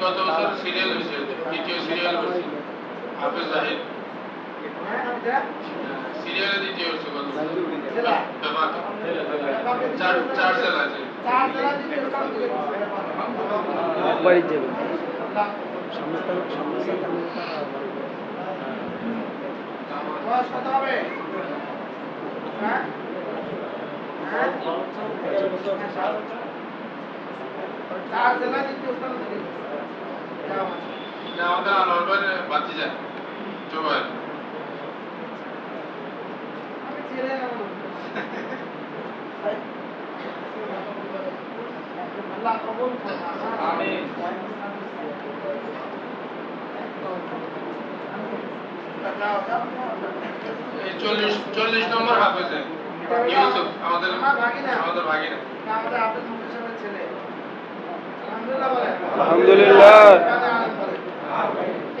গত বছর সিরিয়াল হয়েছে দ্বিতীয় সিরিয়াল হয়েছে হাফেজ জাহিদ সিরিয়ালে দ্বিতীয় হয়েছে গত বছর জেলা ব্যাপারটা চার চার জেলা আছে। চার জেলা আল্লাহ কবুল ফরমান আমিন চল্লিশ নম্বর হাফেজে ইউসুফ আমাদের আমাদের ভাগিনা। আমাদের আব্দুল মুকির সাহেবের ছেলে। আলহামদুলিল্লাহ।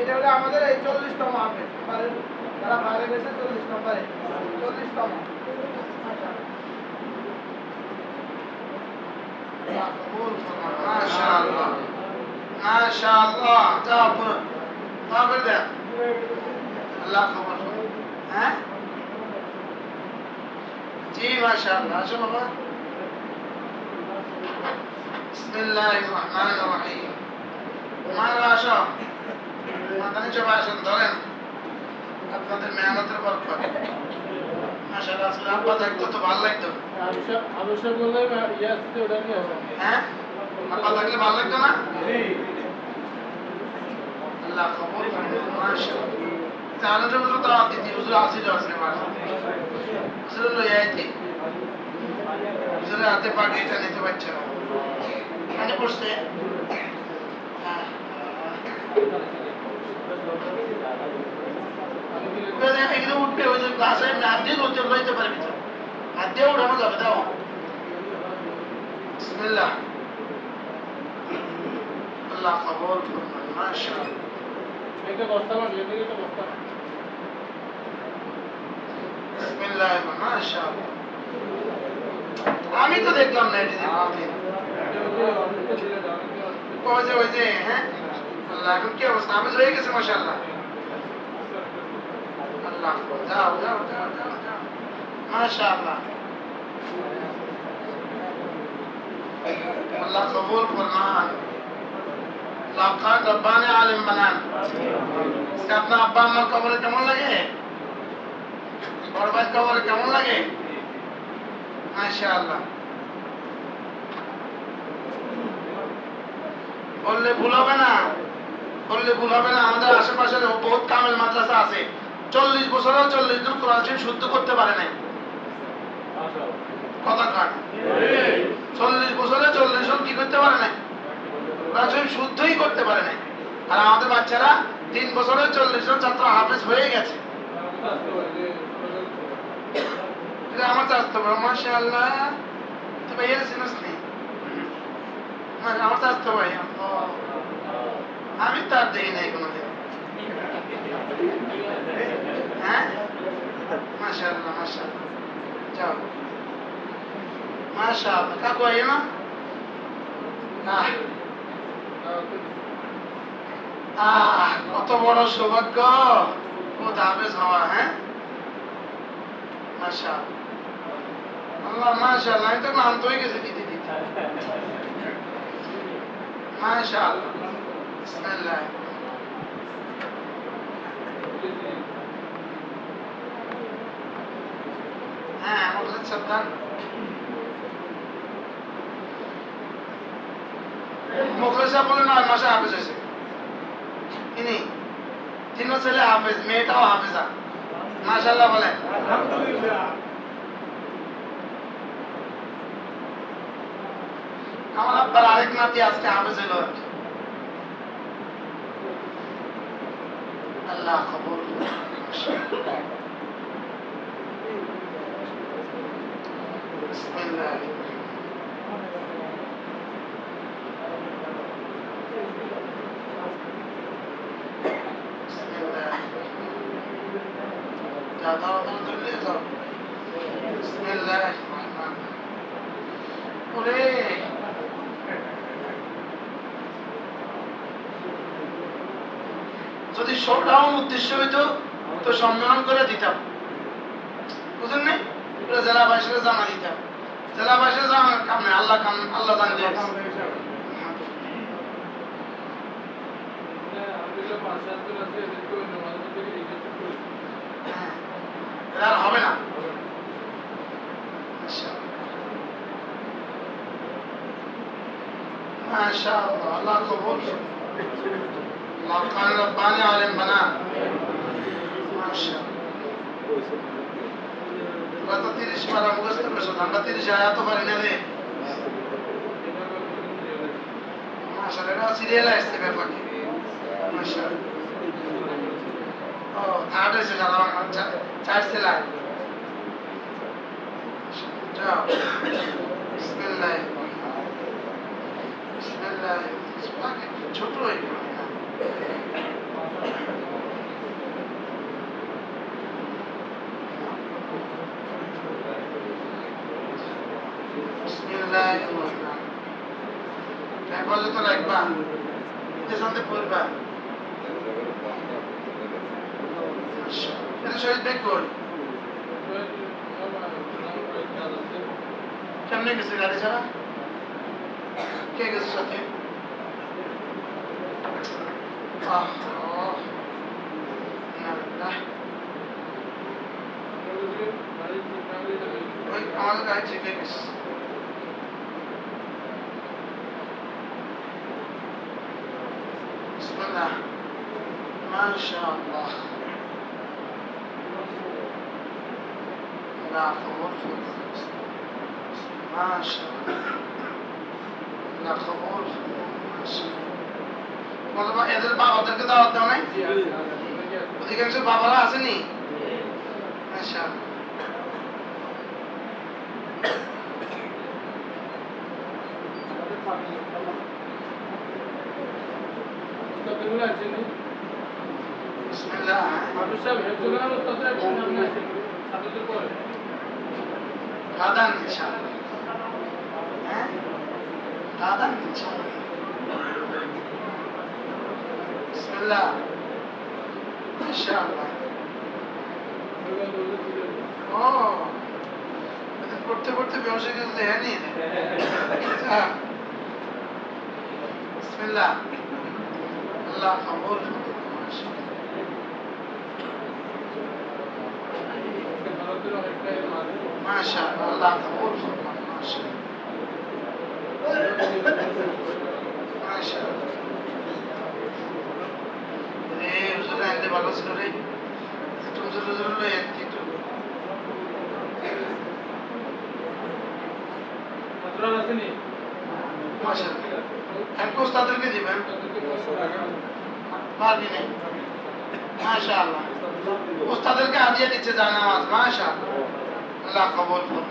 এটা হলো আমাদের এই চল্লিশতম হাফেজ তারা বাইরে গেছে চল্লিশ নম্বরে। চল্লিশতম মাশাআল্লাহ। মাশাআল্লাহ যাও পুরো তারপরে দেন আল্লাহ খবর হ্যাঁ জি মাশাআল্লাহ আসো বাবা বিসমিল্লাহির রহমানির রহিম মারা আসো মাদানি চলে আসেন ধরেন আপনাদের মেহনতের বরকত মাশাআল্লাহ আজকে আব্বা থাকতো তো ভালো লাগতো আবশ্যক বললে ইয়ে আসছে ওটা নিয়ে হবে হ্যাঁ আব্বা থাকলে ভালো লাগতো না আল্লাহ কবুল করুন মাশাআল্লাহ। জানো যে হুজুর দাওয়াত দিতে হুজুর আসিল আজকে হুজুর লই আইতে হুজুরের হাতে পাকে নিতে পারছে না, হাত দিয়ে উঠতে লইতে পারবি তো। হাত দিয়ে উঠানো যাবে, দাও। বিসমিল্লাহ। আল্লাহ মাশাআল্লাহ। আমি তো দেখলাম না এটা কোনদিন ওই যে ওই যে হ্যাঁ আল্লাহ এখন কি অবস্থা আমি হয়ে গেছে মাশাআল্লাহ আল্লাহ যাও যাও যাও যাও যাও মাশাআল্লাহ আল্লাহ কবুল ফরমান রব্বানে আলিম বানান। আপনার আব্বা আম্মার কবরে কেমন লাগে? বড় ভাই কবরে কেমন লাগে? মাশাআল্লাহ। বললে ভুল হবে না। বললে ভুল হবে না। আমাদের আশেপাশে বহুত কামেল মাদ্রাসা আছে। চল্লিশ বছরেও চল্লিশ জন কোরআন শরীফ শুদ্ধ করতে পারে নাই। কথা কাট চল্লিশ বছরে চল্লিশ জন কি করতে পারে নাই? শরীফ শুদ্ধই করতে পারে নাই। আর আমাদের বাচ্চারা তিন বছরে চল্লিশ জন ছাত্র হাফেজ হয়ে গেছে। আমার চাস্তো ভাই মাসা আল্লাহ তো নেই আমার ভাই, আমি তার দেখি নাই কোনোদিন। হ্যাঁ? মাসা আল্লাহ মাসা আল্লাহ যাও। মাসা আল্লাহ কাকু আইয়ে না? কত বড় সৌভাগ্য ও হাফেজ হওয়া হ্যাঁ মাশা আল্লাহ মাশা আল্লাহ আমি তো ক্লান্ত হয়ে গেছি দিতে দিতে মাশা আল্লাহ বিসমিল্লাহ হ্যাঁ আমাদের সাবধান মুখলেসা বলে নয় মাসে হাফেজ হয়েছে। ইনি তিনও ছেলে হাফেজ, মেয়েটাও হাফেজা। মাশাল্লাহ বলেন। আমার আব্বার আরেক নাতি আজকে হাফেজ হলো। আল্লাহ খবর যাও দাও দাও ধরে যাও বিসমিল্লাহ রহমান ওরে যদি শোডাউন উদ্দেশ্য হইতো তো সম্মেলন করে দিতাম। বুঝলেন না পুরো জেলাবাসীরা জানা দিতাম। জেলাবাসীরা জানা কাম নেই আল্লাহ কাম আল্লাহ জান দিয়ে এটা হবে না। মাশাআল্লাহ তিরিশ পারা মুখস্থ আমরা তিরিশ আয়াত পারি না রে। মাশাআল্লাহ সিরিয়াল আসছে ও থার্ড হয়েছে সারা বাংলা চার সেলাই যাও বিসমিল্লাহ বিসমিল্লাহ ছোট হয়ে গেল। বিসমিল্লাহ হেফাজত রাখবা। পেছনতে পড়বা। এটা শহীদ বেগ কই কেমনে গেছে গাড়ি ছাড়া কে গেছে সাথে আহ, আহ। না, না। ওই আমাদের গাড়ি ঠিক হয়ে গেছে বিসমিল্লাহ মাশাআল্লাহ لا قبول ما شاء الله لا قبول ما شاء الله বলবো এদের বাবাদেরকে দাওয়াত দাও নাই অধিকাংশ বাবারা আসেনি আচ্ছা বিসমিল্লাহ গাদান ইনশাআল্লাহ হ্যাঁ? গাদান ইনশাআল্লাহ বিসমিল্লাহ। ইনশাআল্লাহ ও। এটা পড়তে পড়তে বেহসে গেছে দেখে নি হ্যাঁ। বিসমিল্লাহ। আল্লাহ কবুল। মাশাআল্লাহ আল্লাহ কবুল মাশাআল্লাহ মাশাআল্লাহ রে হুজুর আনতে ভালো ছিল রে একটু হুজুর হুজুর লই আনতে একটু মাশাআল্লাহ আমি কোস্তাদেরকে দিবেন পারবি নাই মাশাআল্লাহ ওস্তাদেরকে হাদিয়া দিচ্ছে জানামাজ মাশাআল্লাহ আল্লাহ কবুল করুন।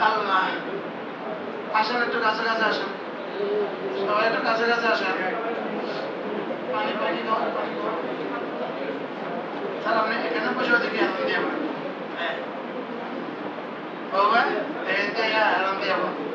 আল্লাহ। আসেন একটু কাছে কাছে আসেন। সবাই একটু কাছে কাছে আসেন। পানি পানি পানি দাও। স্যার আপনি এখানে বসে দেখি আনন্দ দিয়ে হ্যাঁ ও ভাই এই যে আনন্দ দিয়ে